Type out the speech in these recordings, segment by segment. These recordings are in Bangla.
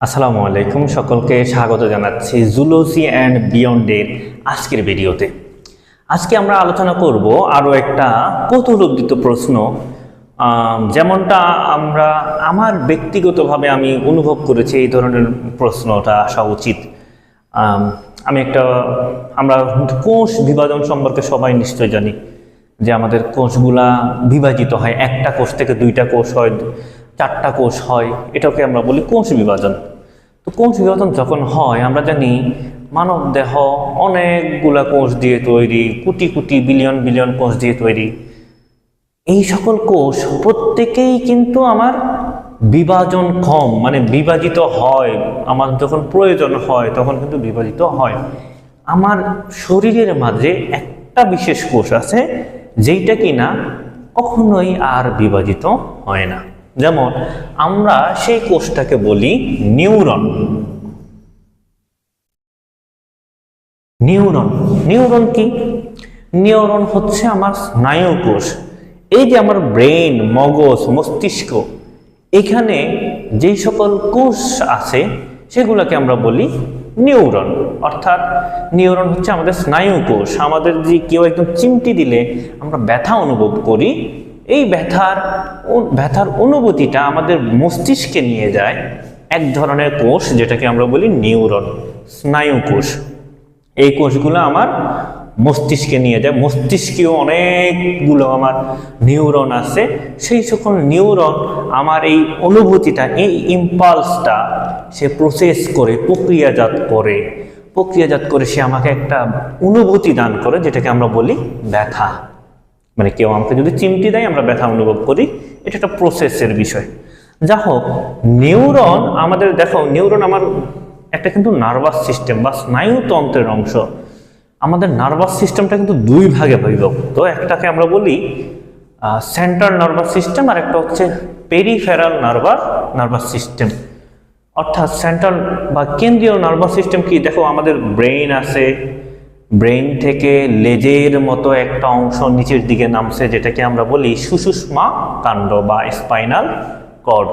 আসসালামু আলাইকুম সকলকে স্বাগত জানাচ্ছি জুলোসি অ্যান্ড বিয়ন্ডের আজকের ভিডিওতে। আজকে আমরা আলোচনা করব আরও একটা কৌতূহলোদ্দীত প্রশ্ন যেমনটা আমরা আমার ব্যক্তিগতভাবে আমি অনুভব করেছি এই ধরনের প্রশ্নটা আসা উচিত। আমি একটা, আমরা কোষ বিভাজন সম্পর্কে সবাই নিশ্চয় জানি যে আমাদের কোষগুলা বিভাজিত হয়, একটা কোষ থেকে দুইটা কোষ হয় চারটা কোষ হয়, এটাকে আমরা বলি কোষ বিভাজন। তো কোষ বিভাজন যখন হয়, আমরা জানি মানব দেহ অনেকগুলা কোষ দিয়ে তৈরি, কোটি কোটি বিলিয়ন বিলিয়ন কোষ দিয়ে তৈরি। এই সকল কোষ প্রত্যেকেই কিন্তু আমার বিভাজন কম মানে বিভাজিত হয়। আমার যখন প্রয়োজন হয়, তখন কিন্তু বিভাজিত হয়। আমার শরীরের মাঝে একটা বিশেষ কোষ আছে, যেইটা কিনা কখনোই আর বিভাজিত হয় না। যেমন আমরা সেই কোষটাকে বলি নিউরন। নিউরন। নিউরন কি? নিউরন হচ্ছে আমার স্নায়ু কোষ। এই যে আমার ব্রেন মগজ, মস্তিষ্ক, এখানে যেই সকল কোষ আছে, সেগুলোকে আমরা বলি নিউরন। অর্থাৎ নিউরন হচ্ছে আমাদের স্নায়ু কোষ। আমাদের যে কেউ একদম চিমটি দিলে আমরা ব্যথা অনুভব করি এই ব্যথার ব্যথার অনুভূতিটা আমাদের মস্তিষ্কে নিয়ে যায় এক ধরনের কোষ, যেটাকে আমরা বলি নিউরন, স্নায়ু কোষ। এই কোষগুলো আমার মস্তিষ্কে নিয়ে যায়। মস্তিষ্কেও অনেকগুলো আমার নিউরন আছে। সেই সকল নিউরন আমার এই অনুভূতিটা, এই ইম্পালসটা সে প্রসেস করে, প্রক্রিয়াজাত করে। প্রক্রিয়াজাত করে সে আমাকে একটা অনুভূতি দান করে, যেটাকে আমরা বলি ব্যথা। মানে কেউ আমাকে যদি চিমটি দেয়, আমরা ব্যথা অনুভব করি, এটা একটা প্রসেসের বিষয়। যা হোক নিউরন আমাদের, দেখো নিউরন আমার একটা কিন্তু নার্ভাস সিস্টেম বা স্নায়ুতন্ত্রের অংশ। আমাদের নার্ভাস সিস্টেমটা কিন্তু দুই ভাগে বিভক্ত। একটাকে আমরা বলি সেন্ট্রাল নার্ভাস সিস্টেম আর একটা হচ্ছে পেরিফেরাল নার্ভাস নার্ভাস সিস্টেম অর্থাৎ সেন্ট্রাল বা কেন্দ্রীয় নার্ভাস সিস্টেম কি? দেখো, আমাদের ব্রেইন আছে ব্রেন থেকে লেজের মতো একটা অংশ নিচের দিকে নামছে, যেটাকে আমরা বলি সুষুষ্মা কাণ্ড বা স্পাইনাল কর্ড।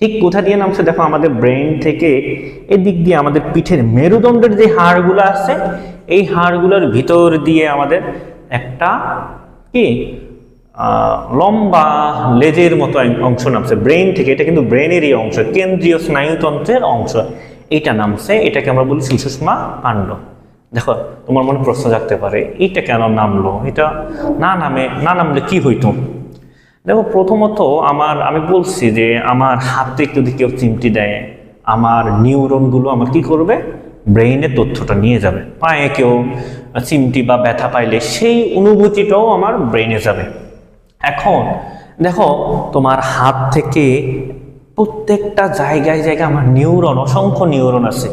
ঠিক কোথা দিয়ে নামছে? দেখো আমাদের ব্রেন থেকে এদিক দিয়ে আমাদের পিঠের মেরুদণ্ডের যে হাড়গুলো আছে, এই হাড়গুলোর ভিতর দিয়ে আমাদের একটা কি লম্বা লেজের মতো অংশ নামছে। ব্রেন থেকে, এটা কিন্তু ব্রেনেরই অংশ, কেন্দ্রীয় স্নায়ুতন্ত্রের অংশ। এটা নামছে, এটাকে আমরা বলি সুষুষ্মা কাণ্ড। দেখো, তোমার মনে প্রশ্ন জাগতে পারে, এইটা কেন নামলো? এটা না নামে, না নামলে কি হইতো? দেখো, প্রথমত আমার, আমি বলছি যে আমার হাতে যদি কেউ চিমটি দেয়, আমার নিউরনগুলো আমার কি করবে? ব্রেইনে তথ্যটা নিয়ে যাবে। পায়ে কেউ চিমটি বা ব্যথা পাইলে সেই অনুভূতিটাও আমার ব্রেইনে যাবে। এখন দেখো, তোমার হাত থেকে প্রত্যেকটা জায়গায় জায়গায় আমার নিউরন, অসংখ্য নিউরন আছে।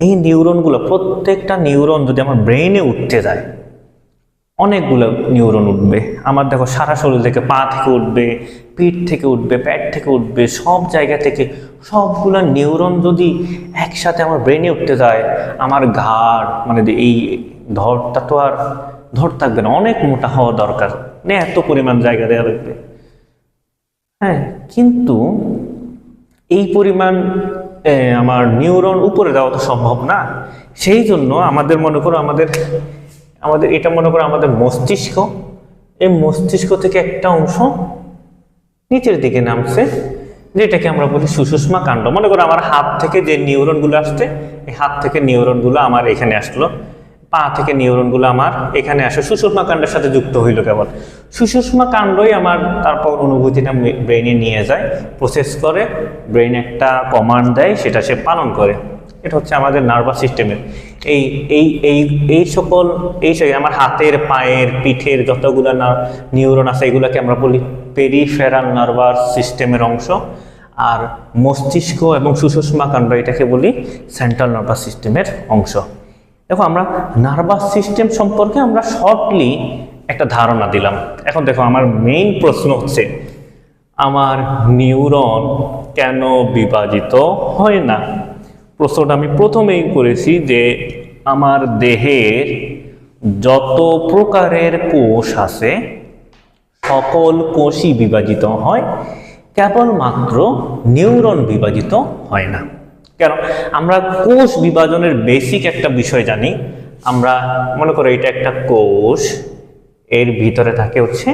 এই নিউরনগুলো প্রত্যেকটা নিউরন যদি আমার ব্রেইনে উঠতে যায়, অনেকগুলো নিউরন উঠবে। আমার দেখো সারা শরীর থেকে পা থেকে উঠবে, পিঠ থেকে উঠবে পেট থেকে উঠবে, সব জায়গা থেকে সবগুলো নিউরন যদি একসাথে আমার ব্রেনে উঠতে যায়, আমার ঘাড় মানে এই ধরটা তো আর ধর থাকবে না, অনেক মোটা হওয়া দরকার। মানে এত পরিমাণ জায়গা দেওয়া লাগবে। হ্যাঁ কিন্তু এই পরিমাণ আমার নিউরন উপরে দেওয়া তো সম্ভব না। সেই জন্য আমাদের মনে করো আমাদের আমাদের, এটা মনে করো আমাদের মস্তিষ্ক, এই মস্তিষ্ক থেকে একটা অংশ নিচের দিকে নামছে, যেটাকে আমরা বলি সুষুষ্মা কাণ্ড। মনে করো আমার হাত থেকে যে নিউরনগুলো আসছে, এই হাত থেকে নিউরনগুলো আমার এখানে আসলো, পা থেকে নিউরনগুলো আমার এখানে আসে। সুষুষ্মা কাণ্ডের সাথে যুক্ত হইল কেবল। সুষুষ্মা কাণ্ডই আমার তারপর অনুভূতিটা ব্রেনে নিয়ে যায় প্রসেস করে ব্রেন একটা কমান্ড দেয়, সেটা সে পালন করে। এটা হচ্ছে আমাদের নার্ভাস সিস্টেমের এই এই এই এই সকল, এই আমার হাতের, পায়ের, পিঠের যতগুলো নিউরন আছে, এগুলোকে আমরা বলি পেরিফেরাল নার্ভাস সিস্টেমের অংশ। আর মস্তিষ্ক এবং সুষুষ্মা কাণ্ড এটাকে বলি সেন্ট্রাল নার্ভাস সিস্টেমের অংশ। দেখো আমরা নার্ভাস সিস্টেম সম্পর্কে আমরা শর্টলি একটা ধারণা দিলাম। এখন দেখো, আমার মেইন প্রশ্ন হচ্ছে, আমার নিউরন কেন বিভাজিত হয় না? প্রশ্নটা আমি প্রথমেই করেছি যে, আমার দেহের যত প্রকারের কোষ আছে, সকল কোষই বিভাজিত হয়, কেবলমাত্র নিউরন বিভাজিত হয় না। কেন? আমরা কোষ বিভাজনের বেসিক একটা বিষয় জানি। আমরা মনে করো, এটা একটা কোষ এর ভিতরে থাকে হচ্ছে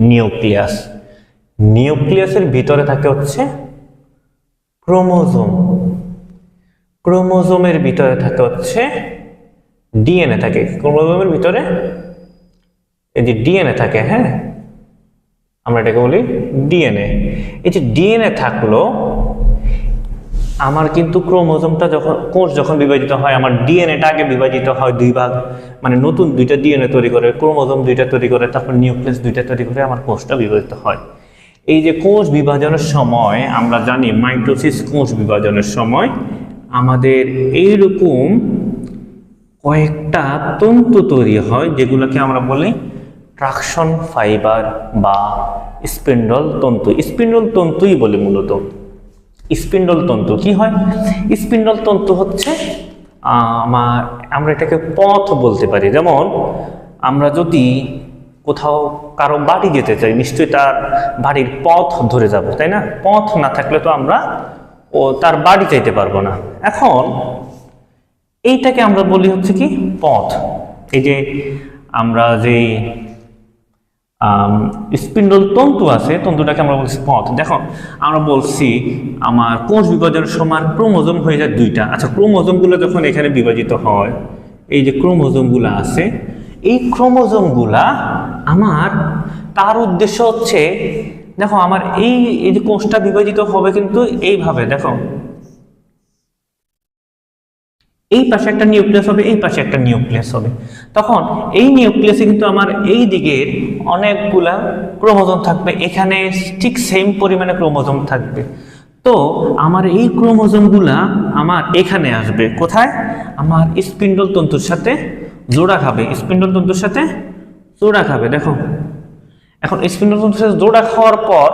নিউক্লিয়াস। নিউক্লিয়াসের ভিতরে থাকে হচ্ছে ক্রোমোজোম। ক্রোমোজোমের ভিতরে থাকে হচ্ছে ডিএনএ থাকে। ক্রোমোজোমের ভিতরে এই যে ডিএনএ থাকে হ্যাঁ? আমরা এটাকে বলি ডিএনএ। এই যে ডিএনএ থাকল আমার কিন্তু ক্রোমোজোমটা যখন, কোষ যখন বিভাজিত হয়, আমার ডিএনএটা আগে বিভাজিত হয় দুই ভাগ। মানে নতুন দুইটা ডিএনএ তৈরি করে, ক্রোমোজোম দুইটা তৈরি করে, তারপর নিউক্লিয়াস দুইটা তৈরি করে আমার কোষটা বিভাজিত হয়। এই যে কোষ বিভাজনের সময়, আমরা জানি মাইটোসিস কোষ বিভাজনের সময়, আমাদের এইরকম কয়েকটা তন্তু তৈরি হয়, যেগুলোকে আমরা বলি ট্রাকশন ফাইবার বা স্পিন্ডল তন্তু। স্পিন্ডল তন্তুই বলি মূলত। স্পিন্ডল তন্তু। কি হয়? স্পিন্ডল তন্তু হচ্ছে আমার, আমরা এটাকে পথ বলতে পারি। যেমন, আমরা যদি কোথাও কারও বাড়ি যেতে চাই, নিশ্চয়ই তার বাড়ির পথ ধরে যাব, তাই না? পথ না থাকলে তো আমরা ও তার বাড়ি চাইতে পারব না। এখন, এইটাকে আমরা বলি হচ্ছে কি? পথ। এই যে আমরা যে স্পিন্ডল তন্তু আছে, তন্তুটাকে আমরা বলছি পথ। দেখো, আমরা বলছি আমার কোষ বিভাজনের সমান ক্রোমোজোম হয়ে যায় দুইটা। আচ্ছা ক্রোমোজোমগুলো যখন এখানে বিভাজিত হয়, এই যে ক্রোমোজোমগুলো আছে, এই ক্রোমোজোমগুলা আমার, তার উদ্দেশ্য হচ্ছে, দেখো, আমার এই এই যে কোষটা বিভাজিত হবে কিন্তু এইভাবে, দেখো এই পাশে একটা নিউক্লিয়াস হবে, এই পাশে একটা নিউক্লিয়াস হবে। তখন এই নিউক্লিয়াসে কিন্তু আমার এই দিকের অনেকগুলা ক্রোমোজোম থাকবে, এখানে ঠিক সেম পরিমাণে ক্রোমোজোম থাকবে। তো আমার এই ক্রোমোজোমগুলা আমার এখানে আসবে, কোথায়? আমার স্পিন্ডল তন্তুর সাথে জোড়া খাবে স্পিন্ডল তন্তুর সাথে জোড়া খাবে, দেখো। এখন স্পিন্ডল তন্তুর সাথে জোড়া খাওয়ার পর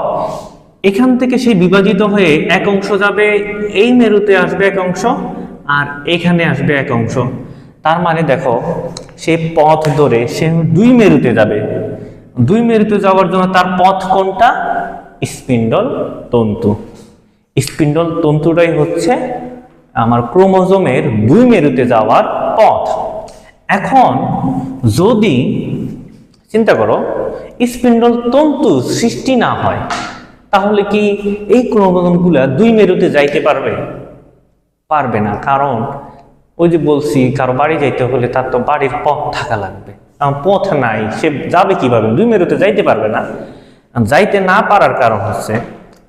এখান থেকে সেই বিভাজিত হয়ে এক অংশ যাবে, এই মেরুতে আসবে এক অংশ আর এখানে আসবে এক অংশ। তার মানে দেখো, সে পথ ধরে সে দুই মেরুতে যাবে। দুই মেরুতে যাওয়ার জন্য তার পথ কোনটা? স্পিন্ডল তন্তু। স্পিন্ডল তন্তুটাই হচ্ছে আমার ক্রোমোজোমের দুই মেরুতে যাওয়ার পথ। এখন যদি চিন্তা করো, স্পিন্ডল তন্তু সৃষ্টি না হয়, তাহলে কি এই ক্রোমোজোমগুলা দুই মেরুতে যাইতে পারবে? পারবে না। কারণ ওই যে বলছি, কারও বাড়ি যাইতে হলে তার তো বাড়ির পথ থাকা লাগবে। পথ নাই, সে যাবে কীভাবে? দুই মেরুতে যাইতে পারবে না। যাইতে না পারার কারণ হচ্ছে,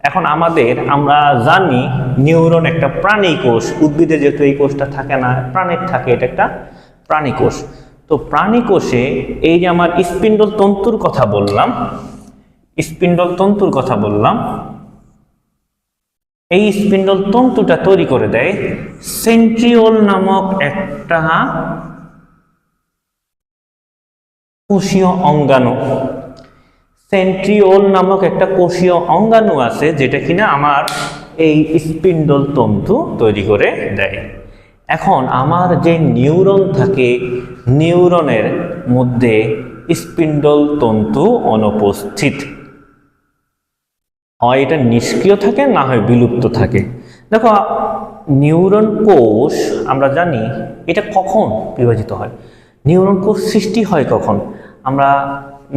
এখন আমাদের, আমরা জানি নিউরন একটা প্রাণী কোষ। উদ্ভিদে যেহেতু এই কোষটা থাকে না, প্রাণীর থাকে, এটা একটা প্রাণী কোষ। তো প্রাণী কোষে এই যে আমার স্পিন্ডল তন্তুর কথা বললাম, স্পিন্ডল তন্তুর কথা বললাম এই স্পিন্ডল তন্তুটা তৈরি করে দেয় সেন্ট্রিওল নামক একটা কোষীয় অঙ্গাণু। সেন্ট্রিওল নামক একটা কোষীয় অঙ্গাণু আছে যেটা কিনা আমার এই স্পিন্ডল তন্তু তৈরি করে দেয়। এখন আমার যে নিউরন থাকে, নিউরনের মধ্যে স্পিন্ডল তন্তু অনুপস্থিত। হয় এটা নিষ্ক্রিয় থাকে, না হয় বিলুপ্ত থাকে। দেখো নিউরন কোষ, আমরা জানি এটা কখন বিভাজিত হয়? নিউরন কোষ সৃষ্টি হয় কখন? আমরা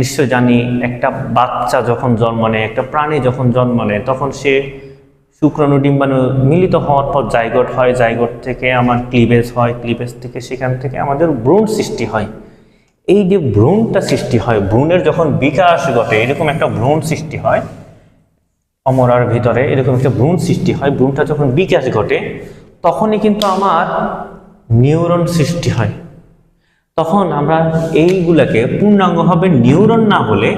নিশ্চয় জানি একটা বাচ্চা যখন জন্ম নেয়, একটা প্রাণী যখন জন্ম নেয়, তখন সে শুক্রাণু ডিম্বাণু মিলিত হওয়ার পর জাইগোট হয়, জাইগোট থেকে আমার ক্লিভেজ হয়, ক্লিভেজ থেকে সেখান থেকে আমাদের ভ্রূণ সৃষ্টি হয়। এই যে ভ্রূণটা সৃষ্টি হয়, ভ্রূণের যখন বিকাশ ঘটে, এরকম একটা ভ্রূণ সৃষ্টি হয় অমরার ভিতরে এরকম একটা ভ্রূণ সৃষ্টি হয়। ভ্রূণটা যখন বিকাশ ঘটে, তখনই কিন্তু আমার নিউরন সৃষ্টি হয়। তখন আমরা এইগুলাকে পূর্ণাঙ্গভাবে নিউরন না বলে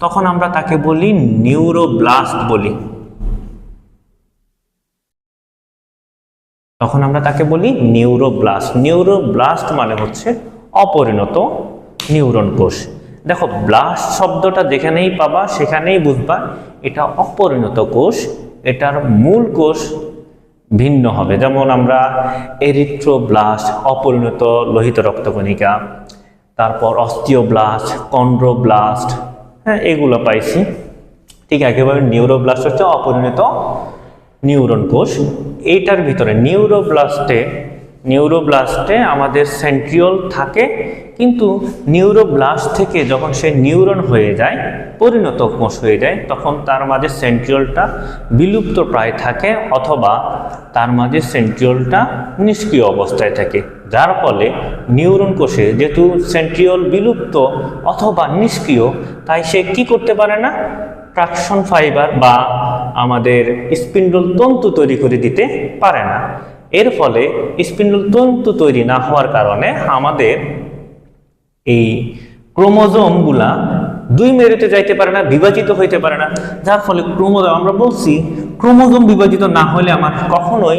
তখন আমরা তাকে বলি নিউরোব্লাস্ট বলি। তখন আমরা তাকে বলি নিউরোব্লাস্ট। নিউরোব্লাস্ট মানে হচ্ছে অপরিণত নিউরন কোষ। দেখো ব্লাস্ট শব্দটা যেখানেই পাবা, সেখানেই বুঝবা, এটা অপরিণত কোষ, এটার মূল কোষ ভিন্ন হবে। যেমন আমরা এরিথ্রোব্লাস্ট অপরিণত লোহিত রক্তকণিকা, তারপর অস্টিওব্লাস্ট কন্ড্রোব্লাস্ট হ্যাঁ এগুলো পাইছি। ঠিক একেবারে নিউরোব্লাস্ট হচ্ছে অপরিণত নিউরন কোষ। এইটার ভিতরে নিউরোব্লাস্টে নিউরোব্লাস্টে আমাদের সেন্ট্রিওল থাকে, কিন্তু নিউরোব্লাস্ট থেকে যখন সে নিউরন হয়ে যায়, পরিণত কোষ হয়ে যায়, তখন তার মাঝে সেন্ট্রিওলটা বিলুপ্ত প্রায় থাকে অথবা তার মাঝে সেন্ট্রিওলটা নিষ্ক্রিয় অবস্থায় থাকে। যার ফলে নিউরন কোষে যেহেতু সেন্ট্রিওল বিলুপ্ত অথবা নিষ্ক্রিয়, তাই সে কি করতে পারে না? ট্রাকশন ফাইবার বা আমাদের স্পিন্ডল তন্তু তৈরি করে দিতে পারে না। এর ফলে স্পিন্ডল তন্তু তৈরি না হওয়ার কারণে আমাদের এই ক্রোমোজোমগুলা দুই মেরুতে যাইতে পারে না, বিভাজিত হইতে পারে না। যার ফলে ক্রোমোজোম, আমরা বলছি ক্রোমোজোম বিভাজিত না হলে আমার কখনোই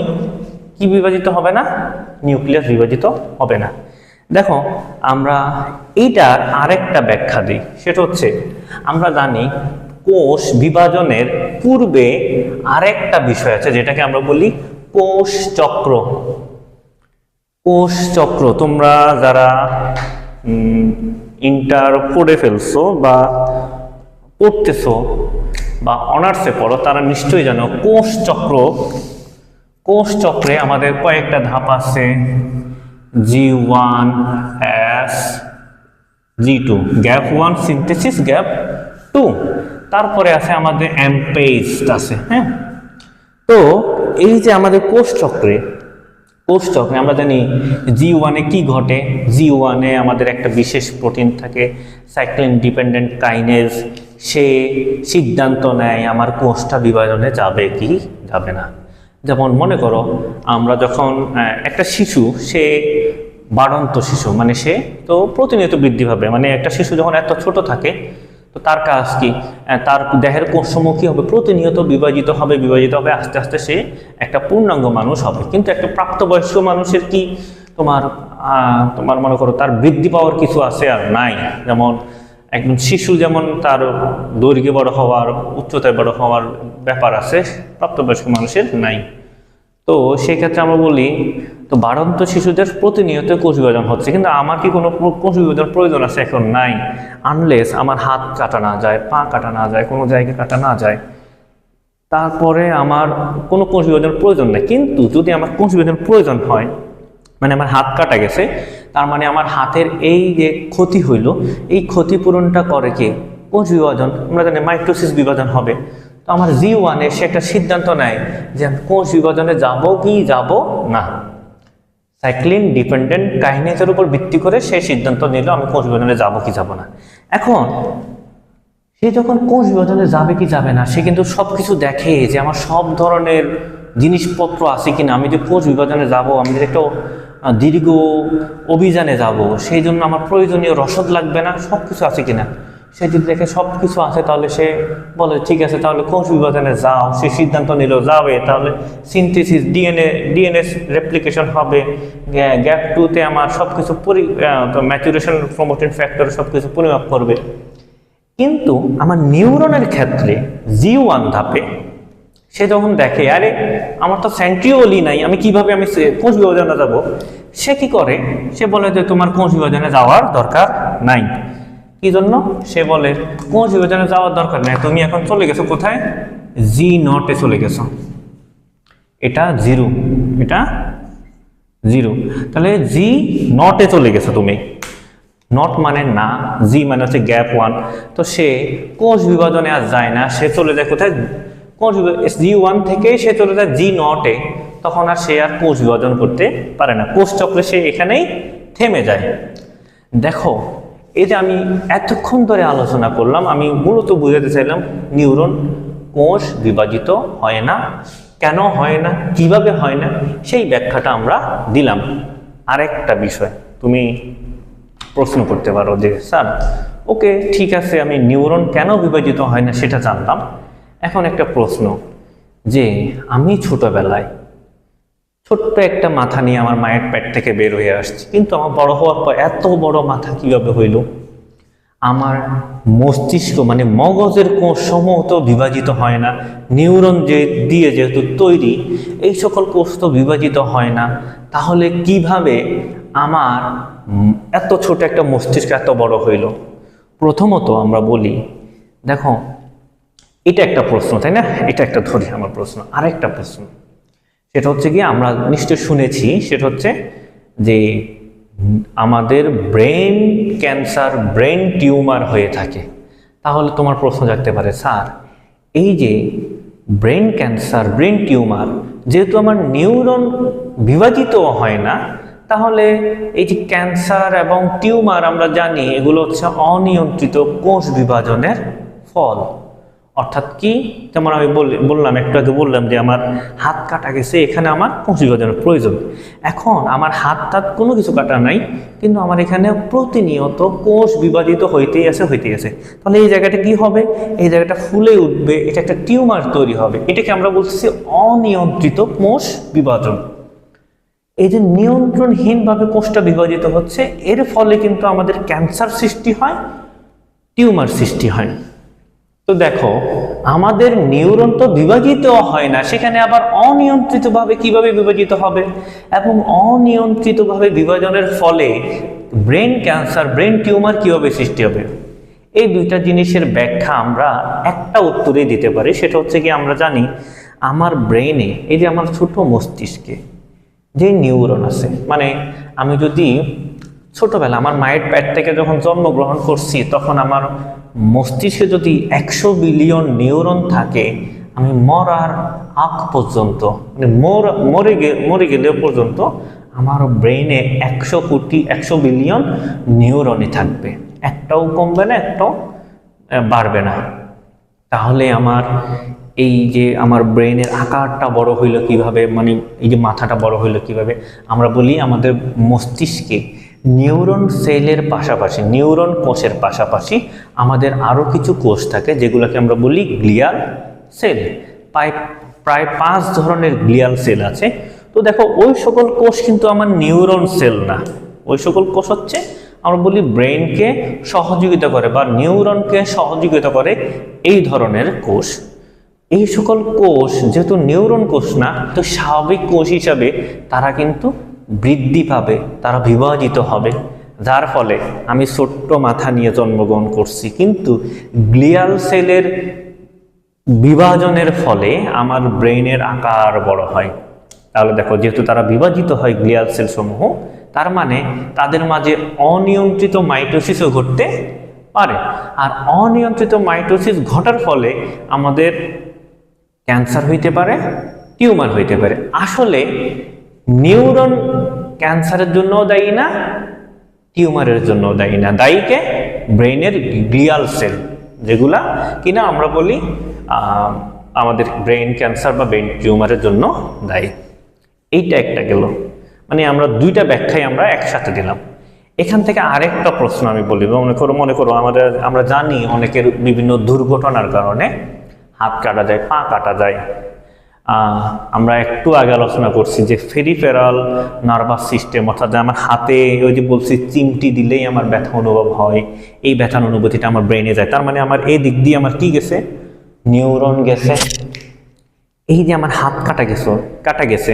কি বিভাজিত হবে না? নিউক্লিয়াস বিভাজিত হবে না। দেখো, আমরা এইটার আরেকটা ব্যাখ্যা দিই। সেটা হচ্ছে, আমরা জানি কোষ বিভাজনের পূর্বে আরেকটা বিষয় আছে, যেটাকে আমরা বলি কোষ চক্র। কোষ চক্র, তোমরা যারা ইন্টার পড়ে ফেলছো বা পড়তেছো বা অনার্সে পড়ো, তারা নিশ্চয়ই জানো কোষ চক্র। কোষ চক্রে আমাদের কয়েকটা ধাপ আছে। G one S G two gap one synthesis gap two তারপরে আছে আমাদের অ্যাম্পেজ আছে হ্যাঁ? তো এই যে আমাদের কোষ চক্রে কোষ চক্রে আমরা জানি জি ওয়ানে কি ঘটে? জি ওয়ানে আমাদের একটা বিশেষ প্রোটিন থাকে সাইক্লিন ডিপেন্ডেন্ট কাইনেজ সে সিদ্ধান্ত নেয় আমার কোষটা বিভাজনে যাবে কি যাবে না। যেমন মনে করো, আমরা যখন একটা শিশু, সে বাড়ন্ত শিশু মানে সে তো প্রতিনিয়ত বৃদ্ধি পাবে। মানে একটা শিশু যখন এত ছোট থাকে তো তার কাজ কি? তার দেহের কোষসমূহ কি হবে? প্রতিনিয়ত বিভাজিত হবে বিভাজিত হবে, আস্তে আস্তে সে একটা পূর্ণাঙ্গ মানুষ হবে। কিন্তু একটা প্রাপ্তবয়স্ক মানুষের কি তোমার তোমার মনে করো তার বৃদ্ধি পাওয়ার কিছু আছে আর নাই? যেমন একজন শিশু যেমন তার দৈর্ঘ্যে বড় হওয়ার, উচ্চতায় বড় হওয়ার ব্যাপার আছে, প্রাপ্তবয়স্ক মানুষের নাই। তো সেই ক্ষেত্রে আমরা বলি, তো বাড়ন্ত শিশুদের প্রতিনিয়ত কোষ বিভাজন হচ্ছে। কিন্তু আমার কি কোনো কোষ বিভাজন প্রয়োজন আছে এখন? নাই। আনলেস আমার হাত কাটা না যায়, পা কাটা না যায়, কোনো জায়গায় কাটা না যায়, তারপরে আমার কোনো কোষ বিভাজন প্রয়োজন নেই। কিন্তু যদি আমার কোষ বিভাজন প্রয়োজন হয় মানে আমার হাত কাটা গেছে, তার মানে আমার হাতের এই যে ক্ষতি হইল, এই ক্ষতিপূরণটা করে কে? কোষ বিভাজন আমরা জানি মাইক্রোসিস বিভাজন হবে। তো আমার জি ওয়ানে সে একটা সিদ্ধান্ত নেয় যে আমি কোষ বিভাজনে যাব কি যাব না। সাইক্লিন ডিপেন্ডেন্ট কাহিনীদের উপর ভিত্তি করে সে সিদ্ধান্ত নিল, আমি কোষ বিভাজনে যাব কি যাব না। এখন, সে যখন কোষ বিভাজনে যাবে কি যাবে না, সে কিন্তু সব কিছু দেখে যে আমার সব ধরনের জিনিসপত্র আছে কিনা। আমি যে কোষ বিভাজনে যাব, আমি যে একটা দীর্ঘ অভিযানে যাব, সেই জন্য আমার প্রয়োজনীয় রসদ লাগবে না সব কিছু আছে কিনা। সে যদি দেখে সব কিছু আছে, তাহলে সে বলে, ঠিক আছে, তাহলে কোষ বিভাজনে যাও। সে সিদ্ধান্ত নিল, যাবে। তাহলে সিনথেসিস ডিএনএ ডিএনএস রেপ্লিকেশন হবে। গ্যাপ টুতে আমার সব কিছু পরি ম্যাচুরেশন প্রমোটিং ফ্যাক্টর সব কিছু পরিমাপ করবে। কিন্তু আমার নিউরনের ক্ষেত্রে জি ওয়ান ধাপে সে যখন দেখে, আরে, আমার তো সেন্ট্রিওলই নাই, আমি কীভাবে আমি কোষ বিভাজনে যাব? সে কি করে? সে বলে যে, তোমার কোষ বিভাজনে যাওয়ার দরকার নাই। কি জন্য সে বলে কোষ বিভাজনে যাওয়ার দরকার নেই, তুমি এখন চলে গেছো কোথায়? জি, নটে চলে গেছো। এটা জিরো। এটা? জিরো। তাহলে জি, নটে চলে গেছো তুমি। নট মানে না, জি মানে হচ্ছে গ্যাপ ওয়ান। তো সে কোষ বিভাজনে আর যায় না, সে চলে যায় কোথায়? কোষ জি ওয়ান থেকেই সে চলে যায় জি নটে। তখন আর সে আর কোষ বিভাজন করতে পারে না। কোষ চক্রে সে এখানেই থেমে যায়। দেখো এই যে আমি এতক্ষণ ধরে আলোচনা করলাম, আমি মূলত বুঝাতে চাইলাম নিউরন কোষ বিভাজিত হয় না, কেন হয় না, কীভাবে হয় না, সেই ব্যাখ্যাটা আমরা দিলাম। আরেকটা বিষয়, তুমি প্রশ্ন করতে পারো যে, স্যার, ওকে, ঠিক আছে, আমি নিউরন কেন বিভাজিত হয় না সেটা জানলাম। এখন একটা প্রশ্ন, যে আমি ছোটবেলায় ছোট্ট একটা মাথা নিয়ে আমার মায়ের পেট থেকে বের হয়ে আসছি। কিন্তু আমার বড় হওয়ার পর এত বড় মাথা কীভাবে হইল? আমার মস্তিষ্ক মানে মগজের কোষ সমূহ তো বিভাজিত হয় না, নিউরন যে দিয়ে যেহেতু তৈরি, এই সকল কোষ তো বিভাজিত হয় না। তাহলে কীভাবে আমার এত ছোট একটা মস্তিষ্ক এত বড় হইল? প্রথমত আমরা বলি, দেখো, এটা একটা প্রশ্ন, তাই না? এটা একটা ধরি আমার প্রশ্ন, আরেকটা প্রশ্ন। সেটা হচ্ছে কি আমরা নিশ্চয় শুনেছি, সেটা হচ্ছে যে আমাদের ব্রেন ক্যান্সার, ব্রেন টিউমার হয়ে থাকে। তাহলে তোমার প্রশ্ন জাগতে পারে, স্যার, এই যে ব্রেন ক্যান্সার, ব্রেন টিউমার যেহেতু আমার নিউরন বিভাজিত হয় না, তাহলে এই যে ক্যান্সার এবং টিউমার আমরা জানি, এগুলো হচ্ছে অনিয়ন্ত্রিত কোষ বিভাজনের ফল। অর্থাৎ কি? যেমন আমি বল- বললাম, একটু আগে বললাম যে আমার হাত কাটা গেছে, এখানে আমার কোষ বিভাজনের প্রয়োজন। এখন আমার হাত টাত কোনো কিছু কাটা নাই, কিন্তু আমার এখানে প্রতিনিয়ত কোষ বিভাজিত হইতেই আছে হইতেই আছে। তাহলে এই জায়গাটা কি হবে? এই জায়গাটা ফুলে উঠবে, এটা একটা টিউমার তৈরি হবে। এটাকে আমরা বলতেছি অনিয়ন্ত্রিত কোষ বিভাজন। এই যে নিয়ন্ত্রণহীনভাবে কোষটা বিভাজিত হচ্ছে, এর ফলে কিন্তু আমাদের ক্যান্সার সৃষ্টি হয়, টিউমার সৃষ্টি হয়। তো দেখো, আমাদের নিউরন তো বিভাজিত হয় না, সেখানে আবার অনিয়ন্ত্রিতভাবে কীভাবে বিভাজিত হবে? এবং অনিয়ন্ত্রিতভাবে বিভাজনের ফলে ব্রেন ক্যান্সার, ব্রেন টিউমার কীভাবে সৃষ্টি হবে? এই দুইটা জিনিসের ব্যাখ্যা আমরা একটা উত্তরেই দিতে পারি, সেটা হচ্ছে কি আমরা জানি আমার ব্রেনে এই যে আমার ছোট মস্তিষ্কে যে নিউরন আছে মানে আমি যদি ছোটবেলা আমার মায়ের পেট থেকে যখন জন্মগ্রহণ করছি, তখন আমার মস্তিষ্কে যদি একশো বিলিয়ন নিউরন থাকে, আমি মরার আগ পর্যন্ত মানে মর, মরে গেলে পর্যন্ত আমার ব্রেইনে একশো কোটি, একশো বিলিয়ন নিউরনই থাকবে। একটাও কমবে না, একটাও বাড়বে না। তাহলে আমার এই যে আমার ব্রেনের আকারটা বড় হইল কীভাবে মানে এই যে মাথাটা বড় হইল কীভাবে, আমরা বলি আমাদের মস্তিষ্কে নিউরন সেলের পাশাপাশি, নিউরন কোষের পাশাপাশি আমাদের আরও কিছু কোষ থাকে যেগুলোকে আমরা বলি গ্লিয়াল সেল। প্রায় প্রায় পাঁচ ধরনের গ্লিয়াল সেল আছে। তো দেখো, ওই সকল কোষ কিন্তু আমার নিউরন সেল না। ওই সকল কোষ হচ্ছে, আমরা বলি ব্রেনকে সহযোগিতা করে বা নিউরনকে সহযোগিতা করে এই ধরনের কোষ। এই সকল কোষ যেহেতু নিউরন কোষ না, তো স্বাভাবিক কোষ হিসাবে তারা কিন্তু বৃদ্ধি পাবে, তারা বিভাজিত হবে। যার ফলে আমি ছোট্ট মাথা নিয়ে জন্মগ্রহণ করছি। কিন্তু গ্লিয়াল সেলের বিভাজনের ফলে আমার ব্রেইনের আকার বড় হয়। তাহলে দেখো, যেহেতু তারা বিভাজিত হয় গ্লিয়াল সেল সমূহ তার মানে তাদের মাঝে অনিয়ন্ত্রিত মাইটোসিসও ঘটতে পারে। আর অনিয়ন্ত্রিত মাইটোসিস ঘটার ফলে আমাদের ক্যান্সার হইতে পারে, টিউমার হইতে পারে। আসলে নিউরন ক্যান্সারের জন্য দায়ী না টিউমারের জন্য দায়ী না। দায়ীকে ব্রেইনের গ্লিয়াল সেল যেগুলা কিনা আমরা বলি আমাদের ব্রেইন ক্যান্সার বা ব্রেইন টিউমারের জন্য দায়ী। এইটা একটা গেল। মানে আমরা দুইটা ব্যাখ্যাই আমরা একসাথে দিলাম। এখান থেকে আরেকটা প্রশ্ন আমি বলি, মনে করো মনে করো, আমাদের, আমরা জানি অনেকের বিভিন্ন দুর্ঘটনার কারণে হাত কাটা যায়, পা কাটা যায়। আমরা একটু আগে আলোচনা করছি যে ফেরিফেরাল নার্ভাস সিস্টেম অর্থাৎ আমার হাতে ওই যে বলছি চিমটি দিলেই আমার ব্যথা অনুভব হয়, এই ব্যথার অনুভূতিটা আমার ব্রেনে যায়। তার মানে আমার এই দিক দিয়ে আমার কি গেছে? নিউরন গেছে। এই যে আমার হাত কাটা গেছে কাটা গেছে,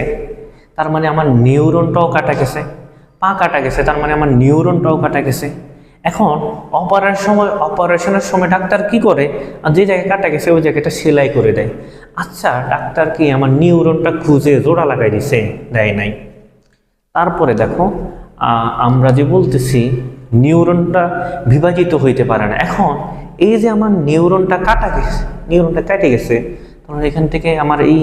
তার মানে আমার নিউরনটাও কাটা গেছে, পা কাটা গেছে, তার মানে আমার নিউরনটাও কাটা গেছে। এখন অপারেশন সময় অপারেশনের সময় ডাক্তার কি করে? যে জায়গায় কাটা গেছে, ওই জায়গাটা সেলাই করে দেয়। আচ্ছা ডাক্তার কি আমার নিউরনটা খুঁজে জোড়া লাগাই দিছে? দেয় নাই। তারপরে দেখো আমরা যে বলতেছি নিউরনটা বিভাজিত হইতে পারে না। এখন এই যে আমার নিউরনটা কাটা গেছে নিউরনটা কেটে গেছে তখন এখান থেকে আমার এই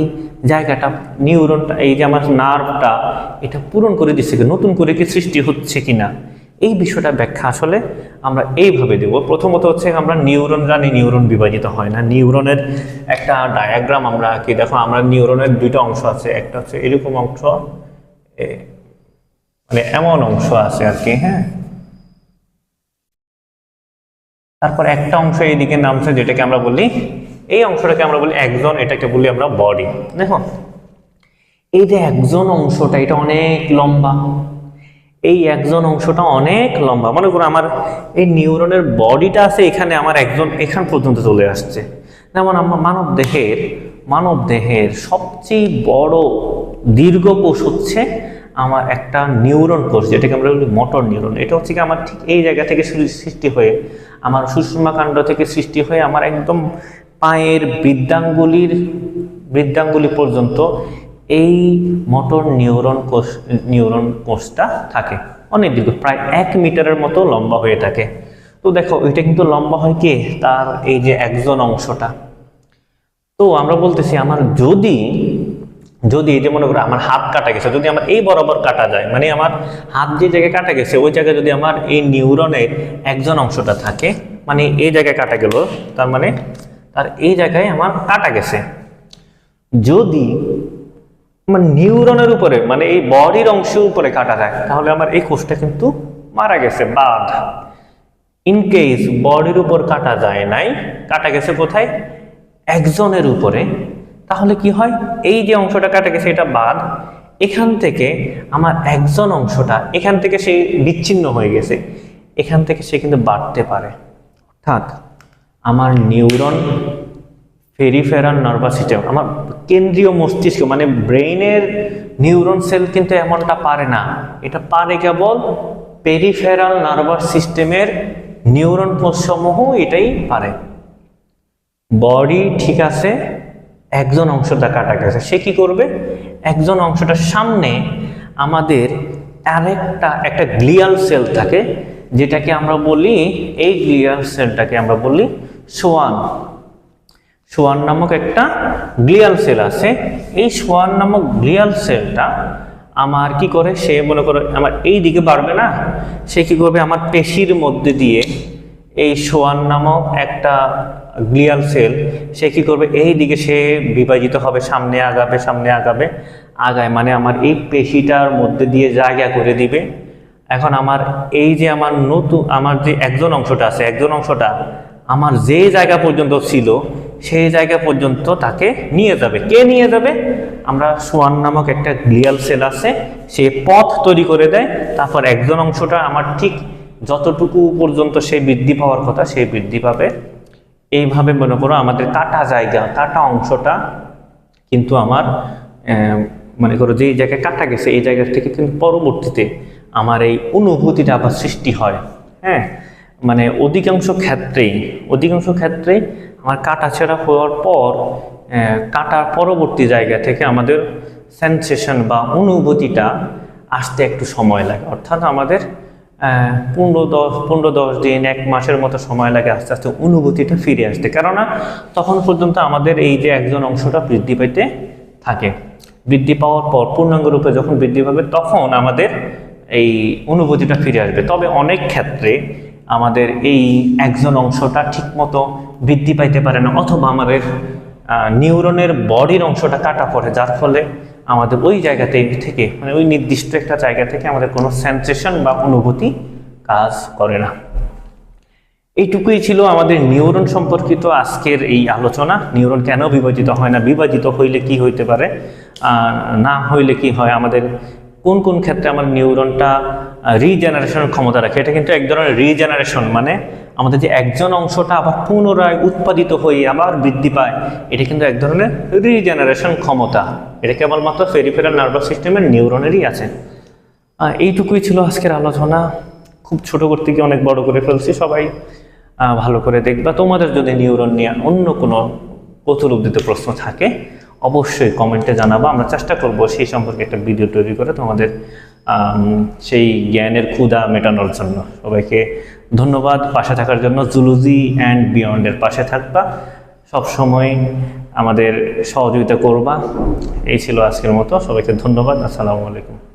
জায়গাটা নিউরনটা এই যে আমার নার্ভটা এটা পূরণ করে দিচ্ছে কি, নতুন করে কি সৃষ্টি হচ্ছে কিনা? এই বিষয়টা ব্যাখ্যা আসলে আমরা এইভাবে দেব। প্রথমত হচ্ছে আমরা নিউরন জানি, নিউরন বিভাজিত হয় না। নিউরনের একটা ডায়াগ্রাম আমরা আঁকি। দেখো, আমরা নিউরনের দুইটা অংশ আছে। একটা হচ্ছে এরকম অংশ মানে এমন অংশ আছে আর কি হ্যাঁ? তারপর একটা অংশ এইদিকে নামছে, যেটাকে আমরা বলি, এই অংশটাকে আমরা বলি একজন, এটাকে বলি আমরা বডি দেখো, এই যে একজন অংশটা, এটা অনেক লম্বা। এই একজন অংশটা অনেক লম্বা। মনে করো আমার এই নিউরনের বডিটা আছে এখানে, আমার একজন এখান পর্যন্ত চলে আসছে। যেমন আমার মানব দেহের মানব দেহের সবচেয়ে বড় দীর্ঘ কোষ হচ্ছে আমার একটা নিউরন কোষ, যেটাকে আমরা বলি মোটর নিউরন। এটা হচ্ছে কি আমার ঠিক এই জায়গা থেকে সৃষ্টি হয়ে, আমার সুষমাকাণ্ড থেকে সৃষ্টি হয়ে আমার একদম পায়ের বৃদ্ধাঙ্গুলির, বৃদ্ধাঙ্গুলি পর্যন্ত এই মোটর নিউরন কোষ নিউরন কোষটা থাকে। অনেক দীর্ঘ প্রায় এক মিটারের মতো লম্বা হয়ে থাকে। তো দেখো, এটা কিন্তু লম্বা হয় কে? তার এই যে একজন অংশটা। তো আমরা বলতেছি, আমার যদি যদি এই যে মনে করো আমার হাত কাটা গেছে, যদি আমার এই বরাবর কাটা যায় মানে আমার হাত যে জায়গায় কাটা গেছে, ওই জায়গায় যদি আমার এই নিউরনের একজন অংশটা থাকে মানে এই জায়গায় কাটা গেল, তার মানে তার এই জায়গায় আমার কাটা গেছে। যদি আমার নিউরনের উপরে মানে এই বডির অংশের উপরে কাটা যায়, তাহলে আমার এই কোষটা কিন্তু মারা গেছে, বাদ। ইন কেস বডির উপর কাটা যায় নাই, কাটা গেছে কোথায়? একজনের উপরে। তাহলে কি হয়? এই যে অংশটা কাটা গেছে, এটা বাদ। এখান থেকে আমার একজন অংশটা, এখান থেকে সে বিচ্ছিন্ন হয়ে গেছে, এখান থেকে সে কিন্তু বাড়তে পারে। অর্থাৎ আমার নিউরন ফেরিফেরাল নার্ভাস সিস্টেম আমার কেন্দ্রীয় মস্তিষ্ক মানে ব্রেইনের নিউরন সেল কিন্তু এমনটা পারে না। এটা পারে কেবল পেরিফেরাল নার্ভাস সিস্টেমের নিউরন কোষসমূহ এটাই পারে। বডি ঠিক আছে, একজন অংশটা কাটা গেছে সে কি করবে? একজন অংশটার সামনে আমাদের আরেকটা, একটা গ্লিয়াল সেল থাকে, যেটাকে আমরা বলি, এই গ্লিয়াল সেলটাকে আমরা বলি সোয়ান। সোয়ান নামক একটা গ্লিয়াল সেল আছে। এই সোয়ান নামক গ্লিয়াল সেলটা আমার কি করে? সে মনে করে আমার এই দিকে বাড়বে না? সে কি করবে? আমার পেশির মধ্যে দিয়ে এই সোয়ান নামক একটা গ্লিয়াল সেল সে কি করবে? এই দিকে সে বিভাজিত হবে, সামনে আগাবে সামনে আগাবে। আগায় মানে আমার এই পেশিটার মধ্যে দিয়ে জায়গা করে দিবে। এখন আমার এই যে আমার নতুন আমার যে একজন অংশটা আছে, একজন অংশটা আমার যে জায়গা পর্যন্ত ছিল সেই জায়গা পর্যন্ত তাকে নিয়ে যাবে। কে নিয়ে যাবে? আমরা সোয়ান নামক একটা গ্লিয়াল সেল আছে, সে পথ তৈরি করে দেয়, তারপর একজন অংশটা আমার ঠিক যতটুকু পর্যন্ত সে বৃদ্ধি পাওয়ার কথা সে বৃদ্ধি পাবে। এইভাবে মনে করো আমাদের কাটা জায়গা, কাটা অংশটা কিন্তু আমার মনে করো যে জায়গায় কাটা গেছে, এই জায়গা থেকে কিন্তু পরবর্তীতে আমার এই অনুভূতিটা আবার সৃষ্টি হয়। হ্যাঁ? মানে অধিকাংশ ক্ষেত্রেই অধিকাংশ ক্ষেত্রেই আমার কাটা ছেঁড়া হওয়ার পর কাটার পরবর্তী জায়গা থেকে আমাদের সেন্সেশন বা অনুভূতিটা আসতে একটু সময় লাগে। অর্থাৎ আমাদের পনেরো দশ পনেরো দশ দিন, এক মাসের মতো সময় লাগে আস্তে আস্তে অনুভূতিটা ফিরে আসতে। কেননা তখন পর্যন্ত আমাদের এই যে একজন অংশটা বৃদ্ধি পেতে থাকে। বৃদ্ধি পাওয়ার পর, পূর্ণাঙ্গ রূপে যখন বৃদ্ধি পাবে, তখন আমাদের এই অনুভূতিটা ফিরে আসবে। তবে অনেক ক্ষেত্রে আমাদের এই একজন অংশটা ঠিকমতো বৃদ্ধি পাইতে পারে না, অথবা আমাদের নিউরনের বডির অংশটা কাটা পড়ে, যার ফলে আমাদের ওই জায়গাতে থেকে মানে ওই নির্দিষ্ট একটা জায়গা থেকে আমাদের কোনো সেন্সেশন বা অনুভূতি কাজ করে না। এইটুকুই ছিল আমাদের নিউরন সম্পর্কিত আজকের এই আলোচনা। নিউরন কেন বিভাজিত হয় না, বিভাজিত হইলে কি হইতে পারে না হইলে কি হয়, আমাদের কোন কোন ক্ষেত্রে আমার নিউরনটা রিজেনারেশনের ক্ষমতা রাখে। এটা কিন্তু এক ধরনের রিজেনারেশন মানে আমাদের যে একজন অংশটা আবার পুনরায় উৎপাদিত হয়ে আবার বৃদ্ধি পায়, এটা কিন্তু এক ধরনের রিজেনারেশন ক্ষমতা। এটা কেবলমাত্র ফেরিফেরাল নার্ভাস সিস্টেমের নিউরনেরই আছে। এইটুকুই ছিল আজকের আলোচনা। খুব ছোট করতে গিয়ে অনেক বড় করে ফেলছি সবাই। ভালো করে দেখবা। তোমাদের যদি নিউরন নিয়ে অন্য কোনো কৌতূহলোদ্দীত প্রশ্ন থাকে, অবশ্যই কমেন্টে জানাবা। আমরা চেষ্টা করব সেই সম্পর্কে একটা ভিডিও তৈরি করে তোমাদের সেই জ্ঞানের ক্ষুধা মেটানোর জন্য। সবাইকে ধন্যবাদ পাশে থাকার জন্য। জুলুজি অ্যান্ড বিয়ন্ডের পাশে থাকবা। সবসময় আমাদের সহযোগিতা করবা। এই ছিল আজকের মতো। সবাইকে ধন্যবাদ। আসসালামু আলাইকুম।